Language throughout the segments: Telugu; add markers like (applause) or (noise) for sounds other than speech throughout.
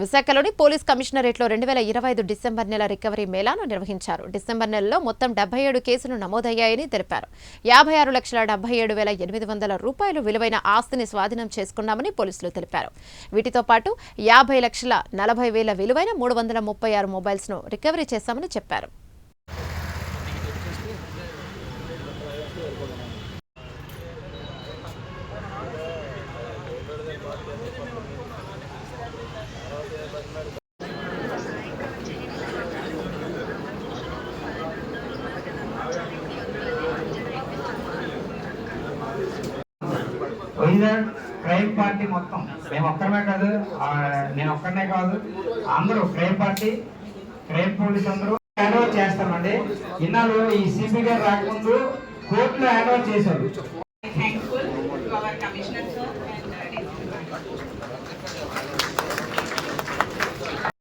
విశాఖలోని పోలీస్ కమిషనరేట్లో రెండు వేల ఇరవై ఐదు డిసెంబర్ నెల రికవరీ మేళాను నిర్వహించారు. డిసెంబర్ నెలలో మొత్తం డెబ్బై ఏడు కేసులు నమోదయ్యాయని తెలిపారు. యాభై ఆరు లక్షల డెబ్బై ఏడు వేల ఎనిమిది వందల రూపాయలు విలువైన ఆస్తిని స్వాధీనం చేసుకున్నామని పోలీసులు తెలిపారు. వీటితో పాటు యాభై లక్షల నలభై వేల విలువైన మూడు వందల ముప్పై ఆరు మొబైల్స్ను రికవరీ చేశామని చెప్పారు. వైజాగ్ క్రైమ్ పార్టీ మొత్తం. మేము ఒక్కరమే కాదు నేను ఒక్కడనే కాదు అందరూ క్రైమ్ పార్టీ క్రైమ్ పోలీస్ అందరూ హ్యాండ్ ఓవర్ చేస్తామండి. ఇన్నాళ్ళు ఈ సిపి గారు రాకముందు కోర్టులో హ్యాండ్ ఓవర్ చేశారు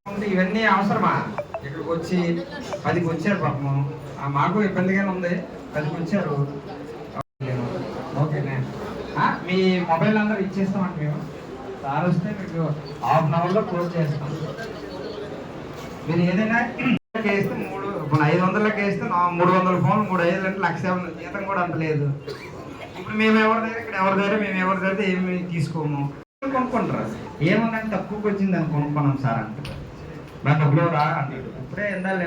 uh, ఇవన్నీ అవసరమా? ఇక్కడికి వచ్చి పదికి వచ్చారు పాపము. ఆ, మాకు ఇబ్బందిగానే ఉంది. పదికి వచ్చారు. మీ మొబైల్ నెంబర్ ఇచ్చేస్తామండి మేము. సార్ వస్తే మీకు హాఫ్ అన్ అవర్లో క్లోజ్ చేస్తాం. మీరు ఏదైనా (clears throat) వేస్తే మూడు ఇప్పుడు ఐదు వందలకి వేస్తే మూడు వందల ఫోన్ మూడు ఐదు అంటే లక్ష యాభై జీతం కూడా అంత లేదు. ఇప్పుడు మేము ఎవరి దగ్గర ఇక్కడ ఎవరి దగ్గర మేము ఎవరి దగ్గర ఏమి తీసుకోము? కొనుక్కుంటారు. ఏమన్నా తక్కువకి వచ్చింది అని కొనుక్కున్నాం సార్ అంటారు నా డబ్బులు రా అంటాడు. ఇప్పుడే ఎందాలి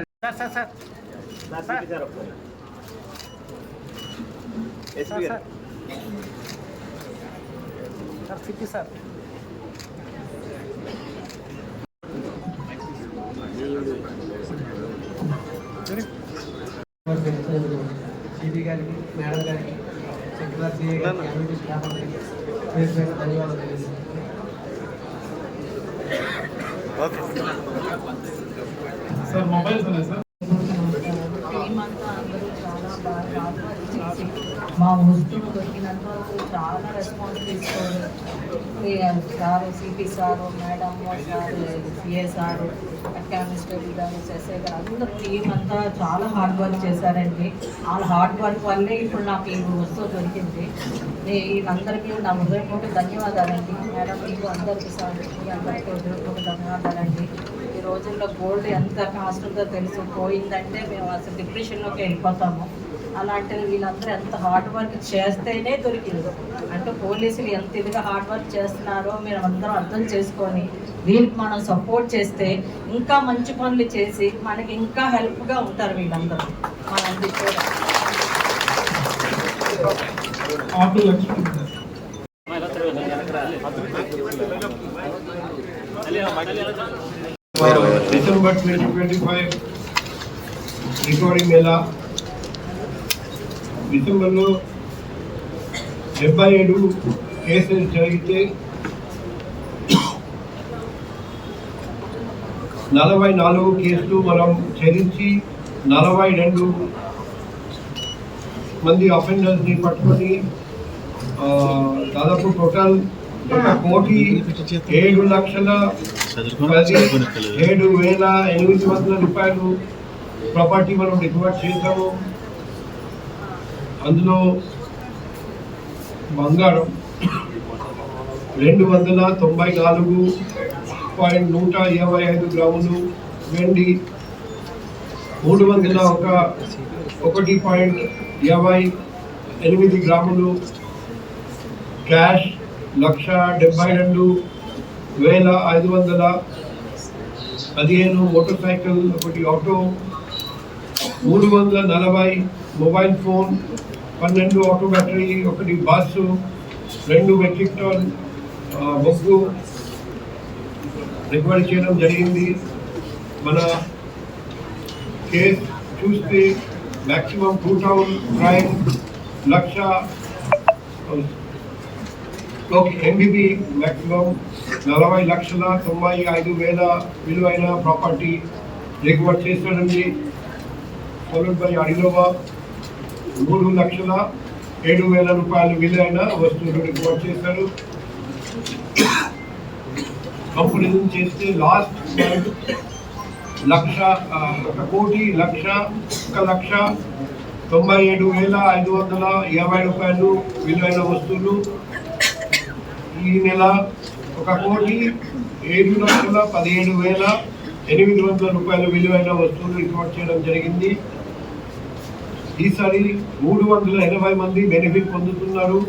సిబి గారికి మేడం గారికి సెక్రటరీ సిఏ గారికి స్టాఫ్ అందరికీ పేరు పేరు ధన్యవాదాలు సార్ మొబైల్స్ ఉన్నాయి సార్ టీమ్ అంతా అందరూ చాలా బాగా హార్డ్ చేసి మా వస్తువులు దొరికినంత వరకు చాలా రెస్పాన్స్ తీసుకోవడం sir CP sir madam sir CA sir constable గారు ఎస్ఐ గారు అందరూ టీం అంతా చాలా హార్డ్ వర్క్ చేశారండి. వాళ్ళ హార్డ్ వర్క్ వల్లే ఇప్పుడు నాకు ఈ వస్తువు దొరికింది. వీళ్ళందరికీ నా హృదయపూర్వక ధన్యవాదాలండి. మేడం మీకు అందరికీ సార్ మీ అందరికీ హృదయపూర్వక ధన్యవాదాలండి. ఈ రోజుల్లో గోల్డ్ ఎంత కాస్ట్ ఉందో తెలుసు. పోయిందంటే మేము అసలు డిప్రెషన్లోకి వెళ్ళిపోతాము. అలాంటిది వీళ్ళందరూ ఎంత హార్డ్ వర్క్ చేస్తేనే దొరికింది. అంటే పోలీసులు ఎంత ఇదిగా హార్డ్ వర్క్ చేస్తున్నారో మీరు అందరం అర్థం చేసుకొని దీనికి మనం సపోర్ట్ చేస్తే ఇంకా మంచి పనులు చేసి మనకి ఇంకా హెల్ప్గా ఉంటారు వీళ్ళందరూ. మనందరికీ కూడా. December twenty twenty five recovery mela డిసెంబర్లో డెబ్బై ఏడు కేసులు జరిగితే నలభై నాలుగు కేసులు మనం చెల్లించి నలభై రెండు మంది అఫెండర్స్ని పట్టుకొని దాదాపు టోటల్ ఒక కోటి ఏడు లక్షల ఏడు వేల ఎనిమిది వందల రూపాయలు ప్రాపర్టీ మనం రికవర్ చేశాము. అందులో బంగారం రెండు వందల తొంభై నాలుగు పాయింట్ నూట ఇరవై ఐదు గ్రాములు వెండి మూడు వందల ఒక ఒకటి పాయింట్ ఇరవై ఎనిమిది గ్రాములు క్యాష్ లక్ష డెబ్బై రెండు వేల ఐదు వందల పదిహేను మోటార్ సైకిల్ ఒకటి ఆటో మూడు వందల నలభై మొబైల్ ఫోన్ పన్నెండు ఆటో బ్యాటరీ ఒకటి బస్సు రెండు మెట్రిక్ టన్ బొగ్గు రికవరీ చేయడం జరిగింది. మన కేస్ చూస్తే మ్యాక్సిమం టూ టౌన్ క్రైమ్ లక్ష ఎంబీబీ మ్యాక్సిమం నలభై లక్షల తొంభై ఐదు వేల విలువైన ప్రాపర్టీ రికవర్ చేస్తాడండి ఫాలోడ్ బై అడిలోవా మూడు లక్షల ఏడు వేల రూపాయలు విలువైన వస్తువులు రిపోర్ట్ చేశారు. కంపెనీ చేస్తే లాస్ట్ లక్ష ఒక కోటి లక్ష ఒక లక్ష తొంభై ఏడు వేల ఐదు వందల యాభై రూపాయలు విలువైన వస్తువులు. ఈ నెల ఒక కోటి ఏడు లక్షల పదిహేడు వేల ఎనిమిది వందల రూపాయల విలువైన వస్తువులు రికార్డ్ చేయడం జరిగింది. ఈసారి మూడు వందల ఎనభై మంది బెనిఫిట్ పొందుతున్నారు.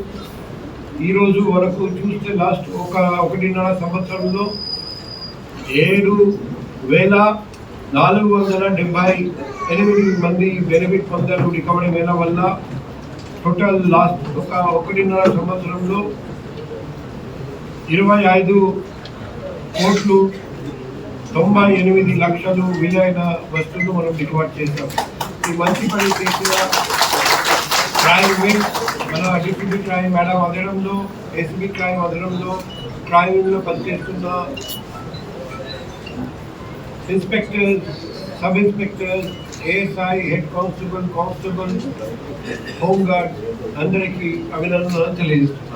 ఈరోజు వరకు చూస్తే లాస్ట్ ఒక ఒకటిన్నర సంవత్సరంలో ఏడు వేల నాలుగు వందల డెబ్బై ఎనిమిది మంది బెనిఫిట్ పొందారు రికవరీ వేల వల్ల. టోటల్ లాస్ట్ ఒక ఒకటిన్నర సంవత్సరంలో ఇరవై ఐదు కోట్లు తొంభై ఎనిమిది లక్షలు విలువైన వస్తువులు మనం రికార్డ్ చేశాం. ఈ మంచి పని చేసిన క్రైమ్ వింగ్ మన డిప్యూటీ క్రైమ్ మేడం వదడంలో ఎస్బీ క్రైమ్ వదలంలో క్రైమ్ వింగ్లో పనిచేస్తున్న inspectors sub inspectors ASI head constable constable home guard అందరికీ అభినందనలు తెలియజేస్తున్నాను.